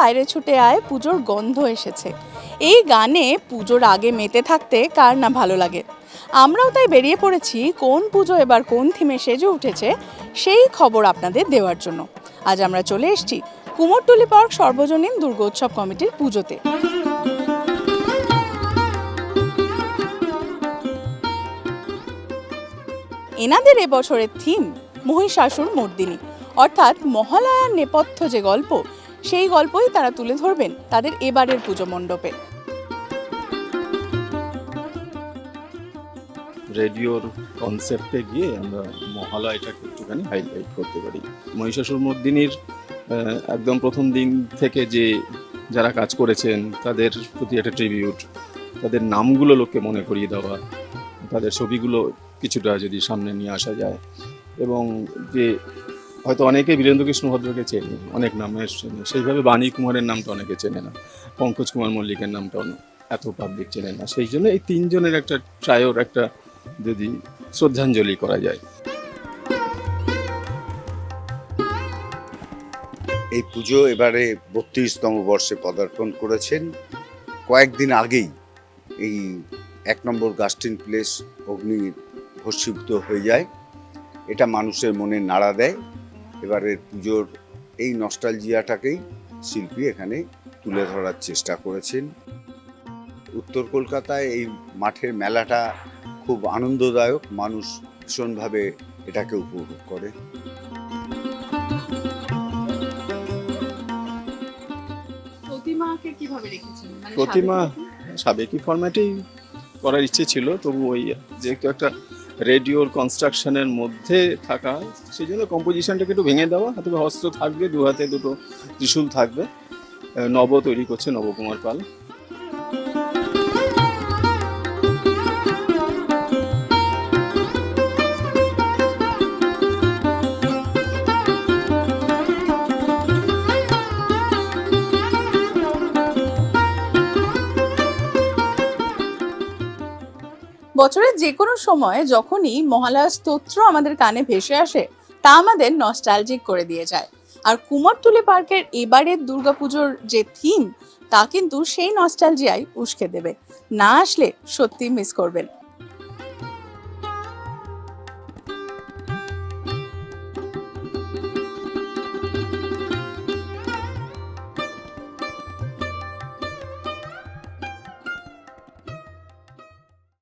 বাইরে ছুটে আয়, পুজোর গন্ধ এসেছে। এই গানে পুজোর আগে মেতে থাকতে কার না ভালো লাগে? আমরাও তাই বেরিয়ে পড়েছি, কোন পুজো এবার কোন থিমে সেজে উঠেছে সেই খবর আপনাদের দেওয়ার জন্য। আজ আমরা চলে এসেছি কুমোরটুলি পার্ক সর্বজনীন দুর্গোৎসব কমিটির পুজোতে। এনাদের এবছরের থিম মহিষাসুর মর্দিনী। অর্থাৎ মহালয়ার নেপথ্য যে গল্প সেই গল্পই তারা তুলে ধরবেন তাদের এবারের পুজো মণ্ডপে। রেডিওর কনসেপ্টে গিয়ে আমরা মহালয়টাকে একটুখানি হাইলাইট করতে পারি। মহিষাসুর মর্দিনীর একদম প্রথম দিন থেকে যে যারা কাজ করেছেন, তাদের প্রতি একটা ট্রিবিউট তাদের নামগুলো লোককে মনে করিয়ে দেওয়া, তাদের ছবিগুলো কিছুটা যদি সামনে নিয়ে আসা যায় এবং যে হয়তো অনেকে বীরেন্দ্র কৃষ্ণ ভদ্রকে চেনে, অনেক নামে সেইভাবে বাণী কুমারের নামটা অনেকে চেনে না, পঙ্কজ কুমার মল্লিকের নামটা এত পাবলিক চেনে না। সেই জন্য এই তিনজনের একটা ট্রায়োর একটা যদি শ্রদ্ধাঞ্জলি করা যায়। এই পুজো এবারে বত্রিশতম বর্ষে পদার্পণ করেছেন। কয়েকদিন আগেই এই এক নম্বর গাস্টিন প্লেস অগ্নি ভস্মীভূত হয়ে যায়। এটা মানুষের মনে নাড়া দেয়। এবারের পুজোর এই নস্টালজিয়াটাকেই শিল্পী এখানে তুলে ধরার চেষ্টা করেছেন। উত্তর কলকাতায় এই মাঠের মেলাটা খুব আনন্দদায়ক মানুষ ভীষণভাবে এটাকে উপভোগ করে। প্রতিমাকে কীভাবে রেখেছেন? মানে প্রতিমা সাবেকি? ফরম্যাটেই করার ইচ্ছে ছিল তবু ওই যেহেতু একটা রেডিওর কনস্ট্রাকশনের মধ্যে থাকা সেই জন্য কম্পোজিশনটাকে একটু ভেঙে দেওয়া, হাতে হস্ত থাকবে, দু হাতে দুটো ত্রিশুল থাকবে। নব তৈরি করছে নবকুমার পাল। বছরের যে কোনো সময় যখনই মহালয়া স্তোত্র আমাদের কানে ভেসে আসে, তা আমাদের নস্টালজিক করে দিয়ে যায়। আর কুমারটুলি পার্কের এবারের দুর্গাপুজোর যে থিম তা কিন্তু সেই নস্টালজিয়াই উস্কে দেবে। না আসলে সত্যি মিস করবেন।